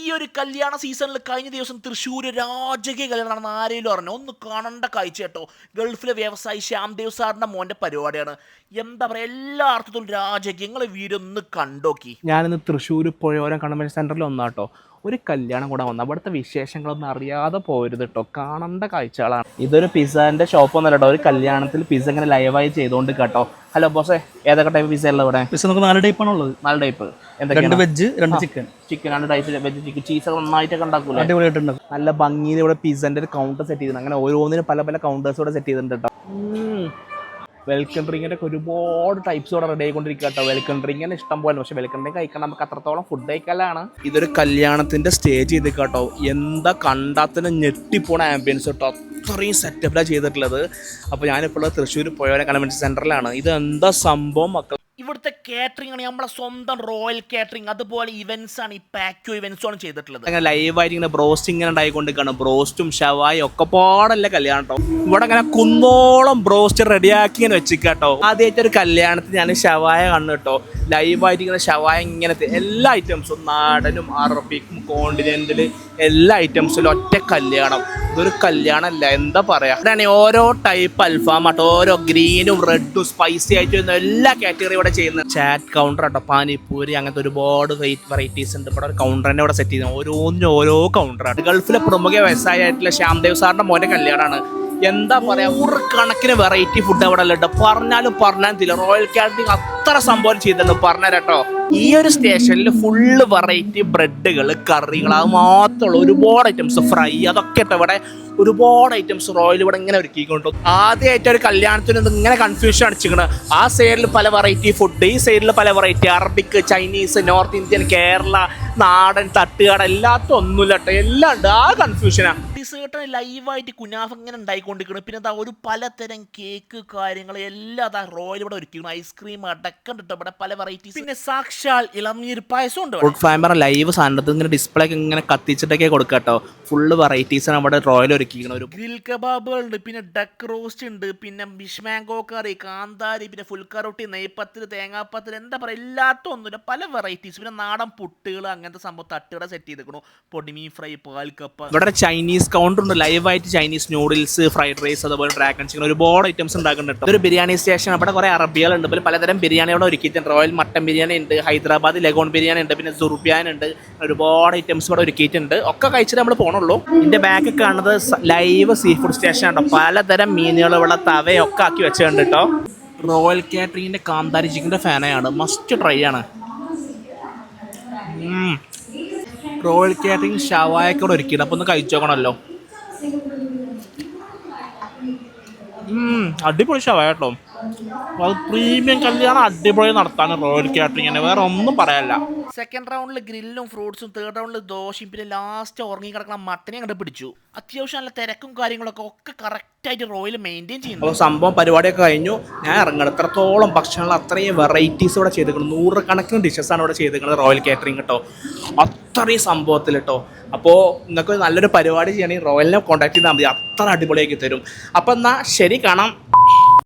ഈ ഒരു കല്യാണ സീസണിൽ കഴിഞ്ഞ ദിവസം തൃശ്ശൂർ രാജകീയ കല്യാണം നടന്ന ആരെങ്കിലും പറഞ്ഞു ഒന്ന് കാണേണ്ട കാഴ്ച കേട്ടോ. ഗൾഫിലെ വ്യവസായി ശ്യാംദേവ് സാറിന്റെ മോന്റെ പരിപാടിയാണ്. എന്താ പറയുക എല്ലാ അർത്ഥത്തിലും രാജകീയങ്ങളെ വീരൊന്ന് കണ്ടോക്കി. ഞാനിന്ന് തൃശ്ശൂർ പുഴയോരം കൺവെൻഷൻ സെന്ററിൽ വന്നാട്ടോ ഒരു കല്യാണം കൂടെ വന്നു. അവിടുത്തെ വിശേഷങ്ങളൊന്നും അറിയാതെ പോരുത് കേട്ടോ കാണേണ്ട കാഴ്ചകളാണ്. ഇതൊരു പിസ്സാന്റെ ഷോപ്പ് ഒന്നല്ല കേട്ടോ ഒരു കല്യാണത്തിൽ പിസ്സ ഇങ്ങനെ ലൈവായി ചെയ്തുകൊണ്ട് കേട്ടോ ഹലോ ബോസേ ഏതൊക്കെ ടൈപ്പ് പിസ്സ ഉള്ളത് ഇവിടെ? പിസ്സ നമുക്ക് നാല് ടൈപ്പാണ് ഉള്ളത് നാല് ടൈപ്പ് രണ്ട് വെജ് രണ്ട് ചിക്കൻ ചിക്കൻ രണ്ട് ടൈപ്പ് വെജ് ചിക്കൻ ചീസ് നന്നായിട്ടൊക്കെ ഉണ്ടാക്കൂലേ? അടിപൊളിയായിട്ടുണ്ട്. നല്ല ഭംഗിയിൽ ഇവിടെ പിസ്സന്റെ ഒരു കൗണ്ടർ സെറ്റ് ചെയ്തിട്ടുണ്ട്. അങ്ങനെ ഓരോന്നിനും പല പല കൗണ്ടേഴ്സ് ഇവിടെ സെറ്റ് ചെയ്തിട്ടുണ്ട് കേട്ടോ വെൽക്കം ഡ്രിങ്കിന്റെ ഒക്കെ ഒരുപാട് ടൈപ്സ് ഇവിടെ റെഡി ആയിക്കൊണ്ടിരിക്കുക കേട്ടോ വെൽക്കം ഡ്രിങ്കിന് ഇഷ്ടം പോലെ. പക്ഷേ വെൽക്കം ഡ്രിങ്ക് കഴിക്കാൻ നമുക്ക് അത്രത്തോളം ഫുഡ് കഴിക്കലാണ്. ഇതൊരു കല്യാണത്തിന്റെ സ്റ്റേജ് ചെയ്ത് കേട്ടോ എന്താ കണ്ടാത്തിന് ഞെട്ടിപ്പോണ ആംബിയൻസ് കേട്ടോ അത്രയും സെറ്റപ്പിലാണ് ചെയ്തിട്ടുള്ളത്. അപ്പോൾ ഞാനിപ്പോൾ തൃശ്ശൂർ പോയവരെ കൺവെൻഷൻ സെന്ററിലാണ് ഇത് എന്താ സംഭവം മക്കൾ ഇവിടുത്തെ കാറ്ററിംഗ് ആണ് നമ്മളെ സ്വന്തം റോയൽ കാറ്ററിംഗ് അതുപോലെ ഇവന്റ്സ് ആണ് ഈ പാക്യോ ഇവന്റ്സ് ആണ് ചെയ്തിട്ടുള്ളത്. അങ്ങനെ ലൈവായിട്ട് ഇങ്ങനെ ബ്രോസ്റ്റ് ഇങ്ങനെ ഉണ്ടായിക്കൊണ്ടിരിക്കുകയാണ് ബ്രോസ്റ്റും ഷവായും ഒക്കെ പാടല്ല കല്യാണം കേട്ടോ ഇവിടെ അങ്ങനെ കുന്നോളം ബ്രോസ്റ്റ് റെഡിയാക്കി ഇങ്ങനെ വെച്ചിക്കാട്ടോ. കേട്ടോ ആദ്യമായിട്ട് ഒരു കല്യാണത്തിന് ഞാൻ ഷവായ കണ്ടു കേട്ടോ ലൈവായിട്ട് ഇങ്ങനെ ഷവായ ഇങ്ങനത്തെ എല്ലാ ഐറ്റംസും നാടനും അറബിക്കും കോണ്ടിനെന്റിൽ എല്ലാ ഐറ്റംസിലും ഒറ്റ കല്യാണം. ഇതൊരു കല്യാണമല്ല എന്താ പറയാ? അതാണ് ഓരോ ടൈപ്പ് അൽഫാം ആട്ടോ ഓരോ ഗ്രീനും റെഡും സ്പൈസി ആയിട്ട് എല്ലാ കാറ്റഗറി ഇവിടെ ചെയ്യുന്നത്. ചാറ്റ് കൗണ്ടർ ആട്ടോ. പാനിപ്പൂരി അങ്ങനത്തെ ഒരുപാട് വെറൈറ്റീസ് ഉണ്ട്. ഇവിടെ ഒരു കൗണ്ടർ തന്നെ ഇവിടെ സെറ്റ് ചെയ്യുന്നത് ഓരോന്നിനും ഓരോ കൗണ്ടറാണ് ഗൾഫിലെ പ്രമുഖ വ്യവസായമായിട്ടുള്ള ശ്യാംദേവ് സാറിന്റെ മോനെ കല്യാണമാണ് എന്താ പറയാ ഒരു കണക്കിന് വെറൈറ്റി ഫുഡ് അവിടെ ഉണ്ട് പറഞ്ഞാലും പറഞ്ഞാലും തില്ല റോയൽ കാറ്ററിംഗ് അത്ര സംഭവം ചെയ്തിട്ടുണ്ട്. പറഞ്ഞുതരാട്ടോ ഈ ഒരു സ്റ്റേഷനിൽ ഫുള്ള് വെറൈറ്റി ബ്രെഡുകൾ കറികൾ അത് മാത്രമുള്ള ഒരുപാട് ഐറ്റംസ് ഫ്രൈ അതൊക്കെ ഇവിടെ ഒരുപാട് ഐറ്റംസ് റോയൽ ഇവിടെ ഇങ്ങനെ ഒരുക്കിക്കൊണ്ടു ആദ്യമായിട്ട് ഒരു കല്യാണത്തിന് ഇങ്ങനെ കൺഫ്യൂഷൻ അടിച്ചിരിക്കണ്. ആ സൈഡിൽ പല വെറൈറ്റി ഫുഡ് ഈ സൈഡിൽ പല variety Arabic Chinese North Indian Kerala നാടൻ തട്ടുകട എല്ലാത്തും ഒന്നുമില്ല കേട്ടോ എല്ലാം ഉണ്ട്. ആ കൺഫ്യൂഷനാണ് ഡിസേർട്ടിന് ലൈവായിട്ട് കുനാഫ ഇങ്ങനെ ഉണ്ടായിക്കൊണ്ടിരിക്കണം. പിന്നെ അതാ ഒരു പലതരം കേക്ക് കാര്യങ്ങൾ എല്ലാം അതാ റോയൽ ഇവിടെ ഒരുക്കിയിരുന്നു ഐസ്ക്രീം അടക്കം ഇട്ടോ ഇവിടെ പല വെറൈറ്റീസ് പിന്നെ സാക്ഷാൽ ഇളനീർ പായസം ഉണ്ട്. ഫുഡ് ഫൈബർ ലൈവ് സാധനത്തിൽ ഇങ്ങനെ ഡിസ്പ്ലേ ഒക്കെ ഇങ്ങനെ കത്തിച്ചിട്ടൊക്കെ കൊടുക്കുക കേട്ടോ ഫുള്ള് വെറൈറ്റീസ് നമ്മുടെ റോയൽ ഒരുക്കിയിരിക്കണം ഒരു ഗ്രിൽ കബാബുകൾ ഉണ്ട്. പിന്നെ ഡക്ക് റോസ്റ്റ് ഉണ്ട്. പിന്നെ ബിഷ് മാംഗോ കറി കാന്താരി പിന്നെ ഫുൽക്കറൊട്ടി നെയ്പ്പത്തിൽ തേങ്ങാപ്പത്തിൽ എന്താ പറയുക എല്ലാത്തും ഒന്നുമില്ല. പല വെറൈറ്റീസ് പിന്നെ നാടൻ പുട്ടുകൾ അങ്ങനത്തെ സംഭവം തട്ടുകട സെറ്റ് ചെയ്തിരിക്കണു പൊടിമീൻ ഫ്രൈ പാൽക്കപ്പ ഇവിടെ ചൈനീസ് കൗണ്ടർ ഉണ്ട്. ലൈവായിട്ട് ചൈനീസ് നൂഡിൽസ് ഫ്രൈഡ് റൈസ് അതുപോലെ ഡ്രാഗൺ ചിക്കൻ ഒരുപാട് ഐറ്റംസ് ഉണ്ടാക്കുന്നുണ്ട് ഒരു ബിരിയാണി സ്റ്റേഷൻ അവിടെ കുറെ അറബികളുണ്ട്. പിന്നെ പലതരം ബിരിയാണി അവിടെ ഒരുക്കിയിട്ടുണ്ട്. റോയൽ മട്ടൻ ബിരിയാണി ഉണ്ട് ഹൈദരാബാദ് ലഗോൺ ബിരിയാണി ഉണ്ട് പിന്നെ സുർബിയാൻ ഉണ്ട്. ഒരുപാട് ഐറ്റംസ് ഇവിടെ ഒരുക്കിയിട്ടുണ്ട്. ഒക്കെ കഴിച്ചിട്ട് നമ്മൾ പോകണുള്ളൂ ഇതിന്റെ ബാക്ക് കാണുന്നത് ലൈവ് സീ ഫുഡ് സ്റ്റേഷൻ ഉണ്ടോ പലതരം മീനുകൾ ഇവിടെ തവയൊക്കെ ആക്കി വെച്ചിട്ടുണ്ട് കേട്ടോ. റോയൽ കാറ്ററിങ്ങിന്റെ കാന്താരി ചിക്കന്റെ ഫാനാണ് മസ്റ്റ് ട്രൈ ആണ്. റോയൽ കാറ്ററിംഗ് ഷവായൊക്കെ ഒരുക്കിയിട്ട് അപ്പോൾ ഒന്ന് കഴിച്ചു നോക്കണമല്ലോ. ഉം, അടിപൊളി ഷവായ കേട്ടോ. അത് പ്രീമിയം കല്യാണം അടിപൊളി നടത്താൻ റോയൽ കാറ്ററിങ്ങിന് വേറെ ഒന്നും പറയാനില്ല സെക്കൻഡ് റൗണ്ടിൽ ഗ്രില്ലും ഫ്രൂട്ട്സും തേർഡ് റൗണ്ടിൽ ദോശയും പിന്നെ ലാസ്റ്റ് ഉറങ്ങി കിടക്കുന്ന മട്ടനെ അങ്ങോട്ട് പിടിച്ചു. അത്യാവശ്യം നല്ല തിരക്കും കാര്യങ്ങളൊക്കെ ഒക്കെ കറക്റ്റായിട്ട് റോയൽ മെയിന്റെയിൻ ചെയ്യുന്നു അപ്പോൾ സംഭവം പരിപാടിയൊക്കെ കഴിഞ്ഞു. ഞാൻ ഇറങ്ങണം എത്രത്തോളം ഭക്ഷണങ്ങൾ അത്രയും വെറൈറ്റീസ് ഇവിടെ ചെയ്തിരിക്കുന്നു നൂറുകണക്കിന് ഡിഷസ് ആണ് ഇവിടെ ചെയ്തിരിക്കുന്നത് റോയൽ കാറ്ററിംഗ് കേട്ടോ അത്രയും സംഭവത്തിൽ കേട്ടോ അപ്പോൾ നിങ്ങൾക്ക് നല്ലൊരു പരിപാടി ചെയ്യണമെങ്കിൽ റോയലിനെ കോൺടാക്ട് ചെയ്താൽ മതി. അത്ര അടിപൊളിയാക്കി തരും. അപ്പം എന്നാൽ ശരി കാണാം.